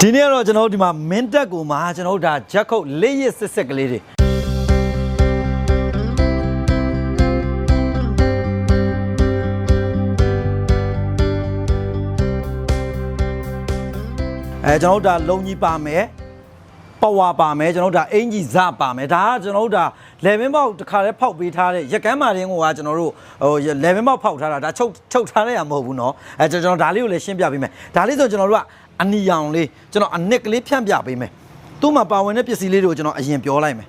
ဒီနေ့ကတော့ကျွန်တော်တို့ဒီမှာမင်းတက်ကိုမှာကျွန်တော်တို့ဒါဂျက်ခုတ်လေးရစ်စစ်စစ်ကလေးတွေအဲကျွန်တော်တို့ဒါလုံကြီးပါမယ်ပဝါပါမယ်ကျွန်တော်တို့ဒါအင်ကြီးဇပါမယ်ဒါကကျွန်တော်တို့ဒါ level ပေါက်တစ်ခါတည်းဖောက်ပေးထားတဲ့ရက်ကမ်းမာတင်းကကျွန်တော်တို့ဟို level ပေါက်ဖောက်ထားတာဒါချုပ်ချုပ်ထားတဲ့ရမဟုတ်ဘူးเนาะအဲကျွန်တော်ဒါလေးကိုလည်းရှင်းပြပေးမယ်ဒါလေးဆိုကျွန်တော်တို့က အနီရောင်လေးကျွန်တော်အနစ်ကလေးဖြန့်ပြပေးမယ်သူ့မှာပါဝင်တဲ့ပစ္စည်းလေးတွေကိုကျွန်တော်အရင်ပြောလိုက်မယ်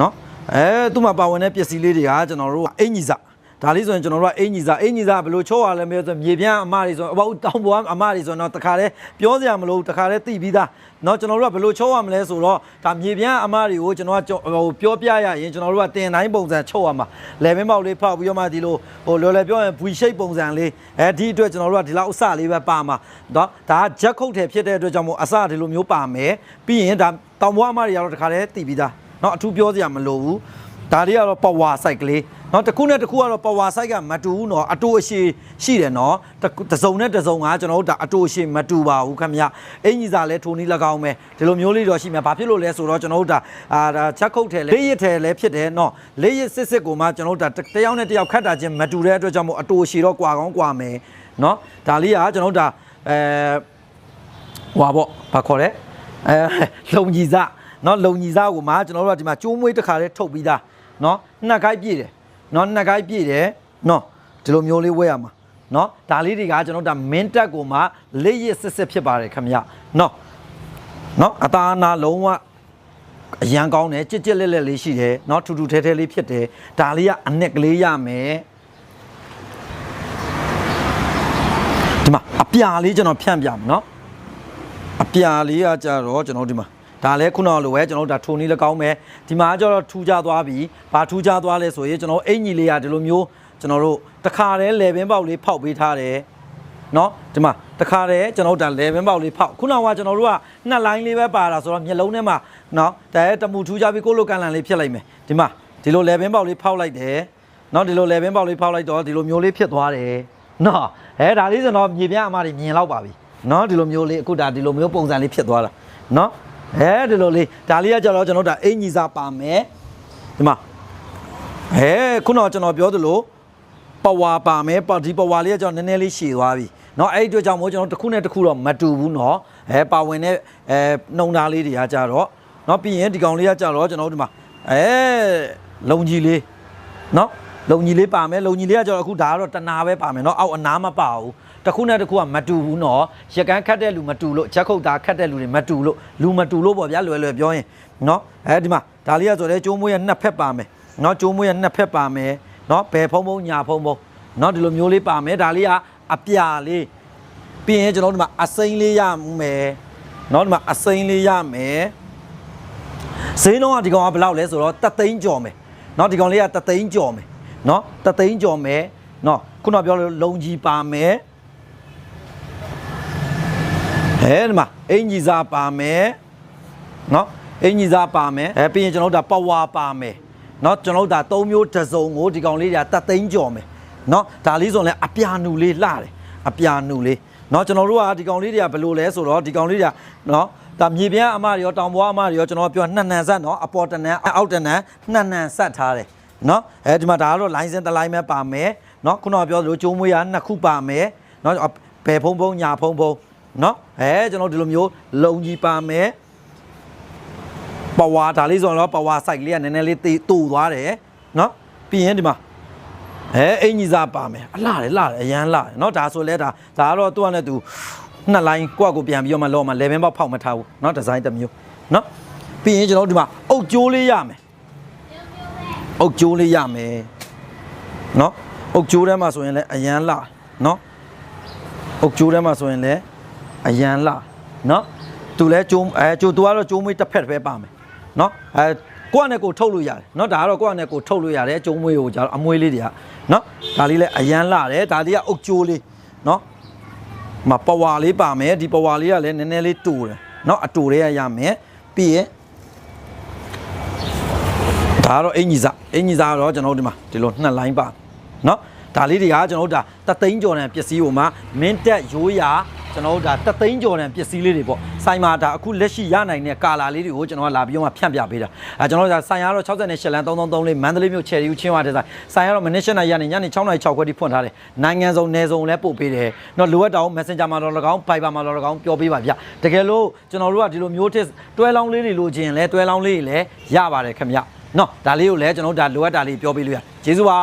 နော်အဲသူ့မှာပါဝင်တဲ့ပစ္စည်းလေးတွေကကျွန်တော်တို့အင်ကြီးစား ဒါလေးဆိုရင်ကျွန်တော်တို့ကအင်ကြီးစားအင်ကြီးစားဘယ်လိုချောရလဲမပြောဆိုမြေပြန့်အမတွေဆိုအဘောတောင်ပေါ်အမတွေဆိုတော့တခါတည်းပြောစရာမလိုတခါတည်းသိပြီးသားเนาะကျွန်တော်တို့ကဘယ်လိုချောရမလဲဆိုတော့ဒါမြေပြန့်အမတွေကိုကျွန်တော်ကဟိုပြောပြရရင်ကျွန်တော်တို့ကတင်တိုင်းပုံစံချုပ်ရမှာလေမင်းပေါက်လေးဖောက်ပြီးတော့မှဒီလိုဟိုလော်လေပြောရင် V shape ပုံစံလေးအဲဒီအတွက်ကျွန်တော်တို့ကဒီလောက်အစလေးပဲပါမှာเนาะဒါကဂျက်ခုတ်တယ်ဖြစ်တဲ့အတွက်ကြောင့်မို့အစဒီလိုမျိုးပါမယ်ပြီးရင်ဒါတောင်ပေါ်အမတွေကတော့တခါတည်းသိပြီးသားเนาะအထူးပြောစရာမလိုဘူး ဒါတွေကတော့ power site ကလေးနော်တစ်ခုနဲ့တစ်ခုကတော့ power site ကမတူဘူးနော်အတူအရှိရှိတယ်နော်တစုံနဲ့တစုံကကျွန်တော်တို့ဒါအတူအရှိမတူပါဘူးခင်ဗျအင်ကြီးစာလဲထိုနီး၎င်းပဲဒီလိုမျိုးလေးတော့ရှိမှာဘာဖြစ်လို့လဲဆိုတော့ကျွန်တော်တို့ဒါအာဒါချက်ခုတ်ထဲလဲလေးရစ်ထဲလဲဖြစ်တယ်နော်လေးရစ်စစ်စစ်ကိုမှကျွန်တော်တို့ဒါတယောက်နဲ့တယောက်ခတ်တာချင်းမတူတဲ့အတွက်ကြောင့်မို့အတူအရှိတော့ကွာကောင်းကွာမယ်နော်ဒါလေးကကျွန်တော်တို့ဒါအဲဟွာပေါ့ဘာခေါ်လဲအဲလုံကြီးစားနော်လုံကြီးစားကိုမှကျွန်တော်တို့ကဒီမှာကျိုးမွေးတစ်ခါလဲထုတ်ပြီးသား နော်နှစ်ခိုက်ပြည့်တယ်နော်နှစ်ခိုက်ပြည့်တယ်နော်ဒီလိုမျိုးလေးဝယ်ရမှာနော်ဒါလေးတွေကကျွန်တော်တို့ဒါမင်းတက်ကိုမှလက်ရစစ်စစ်ဖြစ်ပါတယ်ခင်ဗျနော်နော်အသားနာလုံးဝအရန်ကောင်းတယ်ကြစ်ကြစ်လက်လက်လေးရှိတယ်နော်ထူထူထဲထဲလေးဖြစ်တယ်ဒါလေးကအနက်ကလေးရမယ်ဒီမှာအပြာလေးကျွန်တော်ဖြန့်ပြမယ်နော်အပြာလေးကကြတော့ကျွန်တော်ဒီမှာ ဒါလည်းခုနလိုပဲကျွန်တော်တို့ဒါထုံနည်းလည်းကောင်းပဲဒီမှာကျတော့ထူကြသွားပြီဘာထူကြသွားလဲဆိုရင်ကျွန်တော်အင်ကြီးလေးရဒီလိုမျိုးကျွန်တော်တို့တခါတည်းလေဘင်းပေါက်လေးဖောက်ပေးထားတယ်နော်ဒီမှာတခါတည်းကျွန်တော်တို့ဒါလေဘင်းပေါက်လေးဖောက်ခုနကကျွန်တော်တို့ကနှစ်လိုင်းလေးပဲပါတာဆိုတော့မျက်လုံးထဲမှာနော်ဒါရဲတမှုထူကြပြီးကိုလိုကန်လန်လေးဖြစ်လိုက်မယ်ဒီမှာဒီလိုလေဘင်းပေါက်လေးဖောက်လိုက်တယ်နော်ဒီလိုလေဘင်းပေါက်လေးဖောက်လိုက်တော့ဒီလိုမျိုးလေးဖြစ်သွားတယ်နော်အဲဒါလေးဆိုတော့မြေပြအမတွေမြင်လောက်ပါပြီနော်ဒီလိုမျိုးလေးအခုဒါဒီလိုမျိုးပုံစံလေးဖြစ်သွားတာနော် အဲဒီလိုလေးဒါလေးကကြတော့ကျွန်တော်တို့ဒါအင်ကြီးစားပါမယ်ဒီမှာအဲခုနကကျွန်တော်ပြောသလိုပဝါပါမယ်ပဒီပဝါလေးကကျွန်တော်နည်းနည်းလေးရှည်သွားပြီနော်အဲ့ဒီအတွက်ကြောင့်မို့ကျွန်တော်တစ်ခုနဲ့တစ်ခုတော့မတူဘူးနော်အဲပါဝင်တဲ့အဲနှုံသားလေးတွေကကြတော့နော်ပြီးရင်ဒီကောင်လေးကကြတော့ကျွန်တော်တို့ဒီမှာအဲလုံကြီးလေးနော်လုံကြီးလေးပါမယ်လုံကြီးလေးကကြတော့အခုဒါကတော့တနာပဲပါမယ်နော်အောက်အနားမပါဘူး တစ်ခုနဲ့တစ်ခုကမတူဘူးနော်ရကန်းခတ်တဲ့လူမတူလို့ချက်ခုတ်သားခတ်တဲ့လူတွေမတူလို့လူမတူလို့ပေါ့ဗျာလွယ်လွယ်ပြောရင်နော်အဲဒီမှာဒါလေးကဆိုတော့ကျိုးမွေးရနှစ်ဖက်ပါမယ်နော်ကျိုးမွေးရနှစ်ဖက်ပါမယ်နော်ဘယ်ဖုံဖုံညာဖုံဖုံနော်ဒီလိုမျိုးလေးပါမယ်ဒါလေးကအပြာလေးပြီးရင်ကျွန်တော်တို့ဒီမှာအစိမ်းလေးရမယ်နော်ဒီမှာအစိမ်းလေးရမယ်ဈေးနှုန်းကဒီကောင်ကဘယ်လောက်လဲဆိုတော့တသိန်းကျော်မယ်နော်ဒီကောင်လေးကတသိန်းကျော်မယ်နော်တသိန်းကျော်မယ်နော်ခုနကပြောလို့လုံကြီးပါမယ် အဲဒီမှာအင်ကြီးစားပါမယ်เนาะအင်ကြီးစားပါမယ်အဲပြီးရင်ကျွန်တော်တို့ဒါပဝါပါမယ်เนาะကျွန်တော်တို့ဒါ၃မျိုးတစ်စုံကိုဒီကောင်လေးတွေကတသိန်းကျော်မယ်เนาะဒါလေးဆိုရင်လည်းအပြာနူလေးလှတယ်အပြာနူလေးเนาะကျွန်တော်တို့ကဒီကောင်လေးတွေကဘယ်လိုလဲဆိုတော့ဒီကောင်လေးတွေကเนาะဒါမြေပြန့်အမတွေရောတောင်ပေါ်အမတွေရောကျွန်တော်ပြောနှစ်နန်ဆက်เนาะအပေါ်တနန်အောက်တနန်နှစ်နန်ဆက်ထားတယ်เนาะအဲဒီမှာဒါကတော့ line စင်တစ် line ပဲပါမယ်เนาะခုနကပြောသလိုကျိုးမွေးရနှစ်ခုပါမယ်เนาะဘယ်ဖုံဖုံညာဖုံဖုံ เนาะအဲကျွန်တော်ဒီလိုမျိုးလုံကြီးပါမယ်ပဝါဒါလေးဆိုတော့ပဝါ site လေးကနည်းနည်းလေးတေးတူသွားတယ်เนาะပြီးရင်ဒီမှာအဲအင်ကြီးစားပါမယ်အလှတယ်လှတယ်အရန်လှတယ်เนาะဒါဆိုလဲဒါဒါကတော့သူ့အနေနဲ့သူနှစ်လိုင်းကိုယ့်အကိုပြန်ပြီးတော့မှလောမှ11ပေါက်ဖောက်မထားဘူးเนาะဒီဇိုင်းတစ်မျိုးเนาะပြီးရင်ကျွန်တော်ဒီမှာအုတ်ကျိုးလေးရမယ်အုတ်ကျိုးလေးရမယ်เนาะအုတ်ကျိုးထဲမှာဆိုရင်လည်းအရန်လှเนาะအုတ်ကျိုးထဲမှာဆိုရင်လည်း အရန်လာနော်သူလဲကျိုးအဲကျိုးသူကတော့ကျိုးမွေးတစ်ဖက်ပဲပါမယ်နော်အဲကိုယ့်အနေကိုထုတ်လို့ရတယ်နော်ဒါကတော့ကိုယ့်အနေကိုထုတ်လို့ရတယ်ကျုံမွေးကိုကြာအမွေးလေးတွေကနော်ဒါလေးလည်းအရန်လာတယ်ဒါလေးကအုတ်ကျိုးလေးနော်မပဝါလေးပါမယ်ဒီပဝါလေးကလည်းနည်းနည်းလေးတူတယ်နော်အတူလေးရရမယ်ပြီးရင်ဒါကတော့အင်ကြီးစားအင်ကြီးစားတော့ကျွန်တော်ဒီမှာဒီလိုနှစ်လိုင်းပါနော်ဒါလေးတွေကကျွန်တော်တို့ဒါတသိန်းကျော်တဲ့ပစ္စည်းကိုမှမင်းတက်ရိုးရာ ကျွန်တော်တို့ဒါတသိန်းကျော်တဲ့ပစ္စည်းလေးတွေပေါ့ဆိုင်မှာဒါအခုလက်ရှိရနိုင်တဲ့ကာလာလေးတွေကိုကျွန်တော်ကလာပြီးတော့မှဖြန့်ပြပေးတာအဲကျွန်တော်တို့ဒါဆိုင်ရတော့68လမ်း333လေးမန္တလေးမြို့ချယ်ရီဦးချင်းဝါတဲ့ဆိုင်ဆိုင်ရတော့မနက်၈နာရီကနေညနေ6နာရီ6ခွဲထိဖွင့်ထားတယ်နိုင်ငံစုံနယ်စုံလည်းပို့ပေးတယ်တော့လိုအပ်တာကို Messenger မှာတော့၎င်း Viber မှာတော့၎င်းပြောပေးပါဗျတကယ်လို့ကျွန်တော်တို့ကဒီလိုမျိုးတစ်တွဲလောင်းလေးတွေလိုချင်လဲတွဲလောင်းလေးတွေလည်းရပါတယ်ခင်ဗျနော်ဒါလေးကိုလည်းကျွန်တော်တို့ဒါလိုအပ်တာလေးပြောပေးလို့ရကျေးဇူးပါ